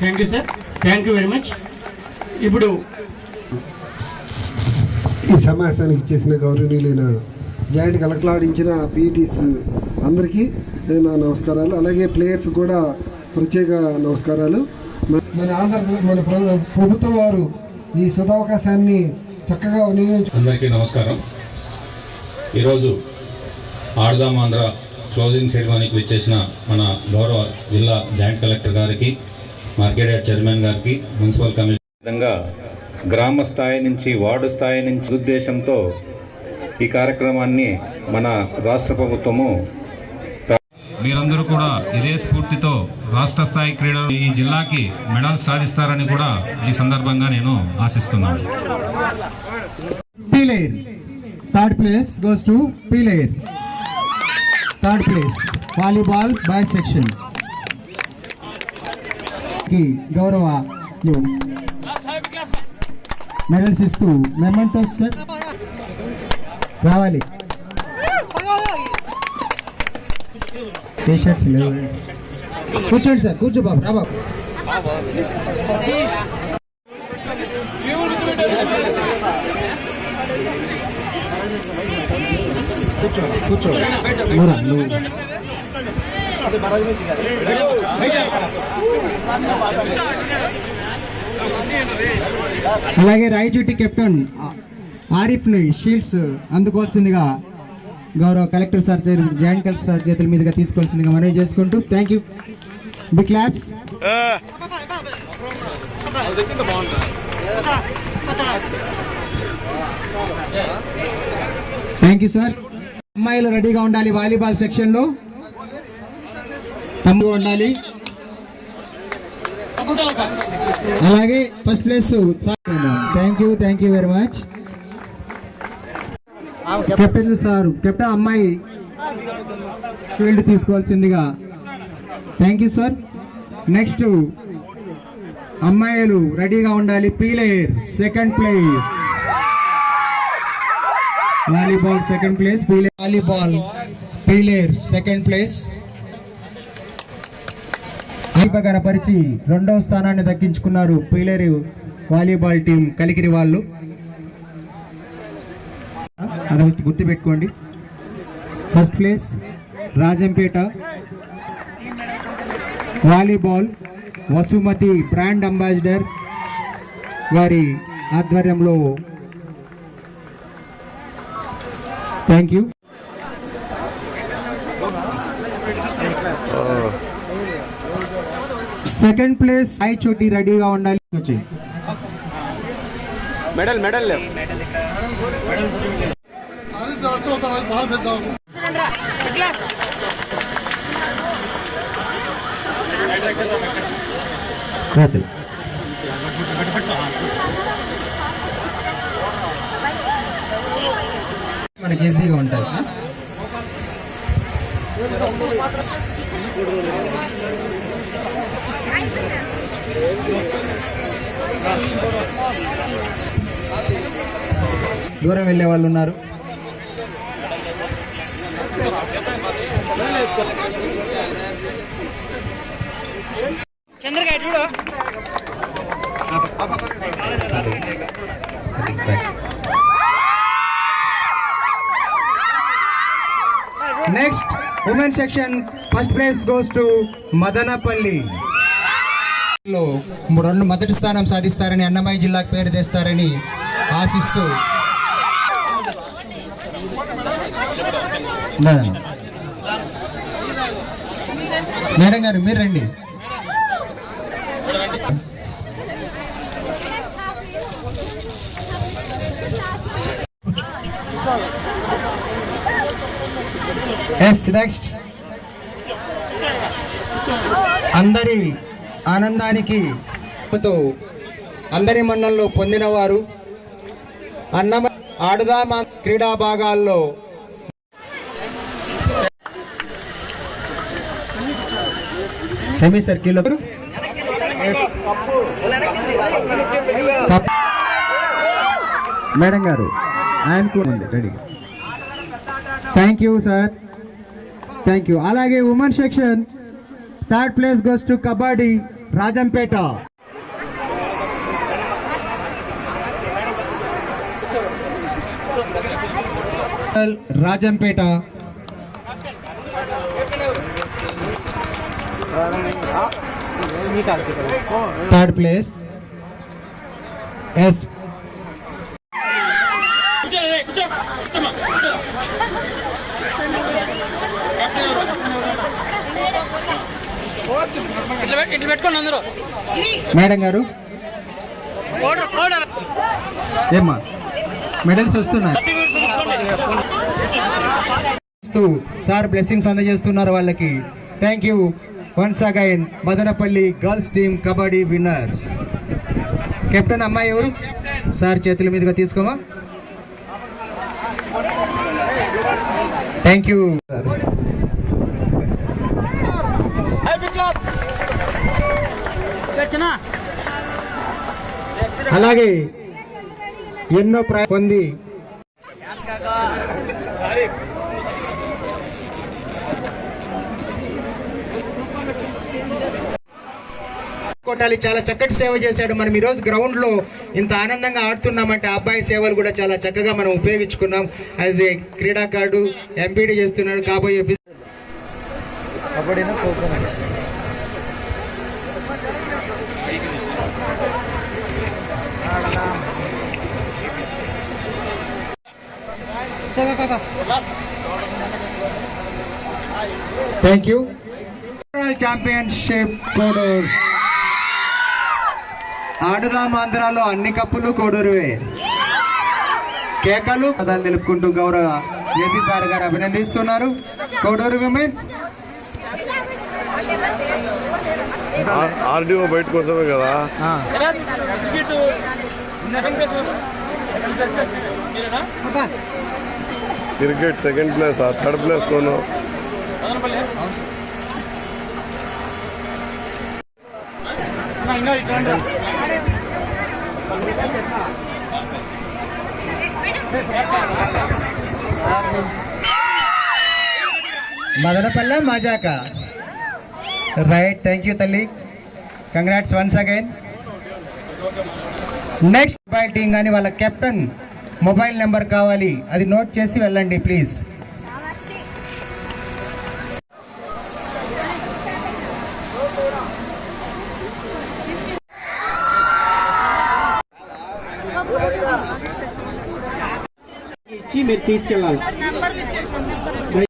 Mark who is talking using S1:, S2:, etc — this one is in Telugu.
S1: Thank you sir thank you very much ఇప్పుడు
S2: ఈ సమావేశానికి చేసిన గౌరవనీయులైన జాయింట్ కలెక్టర్ ఆడించిన పీఈటీస్ అందరికీ నా నమస్కారాలు. అలాగే ప్లేయర్స్ కూడా ప్రత్యేక నమస్కారాలు. మన ఆంధ్రప్రదేశ్ మన ప్ర- ప్రభుత్వం వారు ఈ సదవకాశాన్ని చక్కగా వినియోగించు
S3: అందరికీ నమస్కారం. ఈరోజు ఆడదాం ఆంధ్ర క్లోజింగ్ సెరమనీకి విచ్చేసిన మన గౌరవ జిల్లా జాయింట్ కలెక్టర్ గారికి మార్కెట్ యార్డ్ చైర్మన్ గారికి మున్సిపల్ విధంగా గ్రామ స్థాయి నుంచి వార్డు స్థాయి నుంచి ఉద్దేశంతో ఈ కార్యక్రమాన్ని మన రాష్ట్ర ప్రభుత్వము మీరందరూ కూడా ఇదే స్ఫూర్తితో రాష్ట్ర స్థాయి క్రీడలు ఈ జిల్లాకి మెడల్స్ సాధిస్తారని కూడా ఈ సందర్భంగా నేను ఆశిస్తున్నాను
S4: to P layer. Third place, volleyball by section. కి గౌరవ మెడల్స్ ఇస్తూ మెమెంటోస్ సార్. రావాలి. టీ షర్ట్స్ లేవు. కూర్చోండి సార్ కూర్చో బాబు రా బాబు. కూర్చో కూర్చో. నువ్వు అలాగే రాయచూటి కెప్టెన్ ఆరిఫ్ని షీల్డ్స్ అందుకోవాల్సిందిగా గౌరవ collector sir joint collector sir చేతుల మీదుగా తీసుకోవాల్సిందిగా మనవి చేసుకుంటూ thank you big claps thank you sir అమ్మాయిలు రెడీగా ఉండాలి వాలీబాల్ సెక్షన్లో. తమ్ముడు ఉండాలి. అలాగే first place thank you thank you very much captain sir captain అమ్మాయి ఫీల్డ్ తీసుకోవాల్సిందిగా. థ్యాంక్ యూ సార్ నెక్స్ట్ అమ్మాయిలు రెడీగా ఉండాలి. Player second place volleyball second place Pele volleyball పీలేయర్ second place దీప కనపరిచి రెండవ స్థానాన్ని దక్కించుకున్నారు పీలేరు వాలీబాల్ టీం కలికిరి వాళ్ళు. అది గుర్తుపెట్టుకోండి. First place Rajampet. Volleyball Vasumathi brand ambassador వారి ఆధ్వర్యంలో. Thank you. Second place Sai చోటి రెడీగా ఉండాలి. వచ్చి.
S5: Medal medal.
S4: రాత్రి మనకి ఈజీగా ఉంటుంది దూరం వెళ్ళే వాళ్ళు ఉన్నారు. Next women section first place goes to Madanapalle రెండు మొదటి స్థానం సాధిస్తారని అన్నమయ్య జిల్లాకు పేరు తెస్తారని ఆశిస్తూ. మేడం గారు మీరు రండి. ఎస్ నెక్స్ట్ అందరి ఆనందానికి తో అందరి మన్నల్లో పొందినవారు. అన్నమ ఆడుదామా క్రీడా భాగాల్లో. సెమీ సర్కిల్ మేడం గారు ఆయన కూడా ఉంది ready. Thank you sir. Thank you. అలాగే women section third place goes to kabaddi Rajampet. Rajampet. Third place. Yes.
S5: ఇట్లా పెట్టుకోండి అందరూ.
S4: మేడం గారు? ఏమ్మా? మెడల్స్ వస్తున్నాయి. సార్ బ్లెస్సింగ్స్ అందజేస్తున్నారు వాళ్ళకి. Thank you once again Madanapalle girls team kabaddi winners. Captain అమ్మాయి ఎవరు? సార్ చేతుల మీదుగా తీసుకోమా? థ్యాంక్ యూ అలాగే ఎన్నో ప్ర పొంది. కొట్టాలి చాలా చక్కటి సేవ చేశాడు. మనం ఈ రోజు గ్రౌండ్లో ఇంత ఆనందంగా ఆడుతున్నామంటే అబ్బాయి సేవలు కూడా చాలా చక్కగా మనం ఉపయోగించుకున్నాం. యాజ్ ఏ క్రీడాకారుడు ఎంపీడీ చేస్తున్నాడు కాబోయే థ్యాంక్ యూ ఛాంపియన్షిప్ కోడూరు ఆడుదాం ఆంధ్రాలో అన్ని కప్పులు కోడూరువే. కేకలు పదాలు తెలుపుకుంటూ గౌరవ జేసీ సార్ గారు అభినందిస్తున్నారు. కోడూరు విమెన్స్
S6: ఆర్డీఓ బయట కోసమే కదా cricket second place third place కొను.
S4: మదనపల్లె మజాక. రైట్ థ్యాంక్ యూ తల్లి congrats once again next mobile team కానీ వాళ్ళ కెప్టెన్ మొబైల్ నెంబర్ కావాలి. అది నోట్ చేసి వెళ్ళండి ప్లీజ్
S1: ఇచ్చి మీరు తీసుకెళ్ళాలి.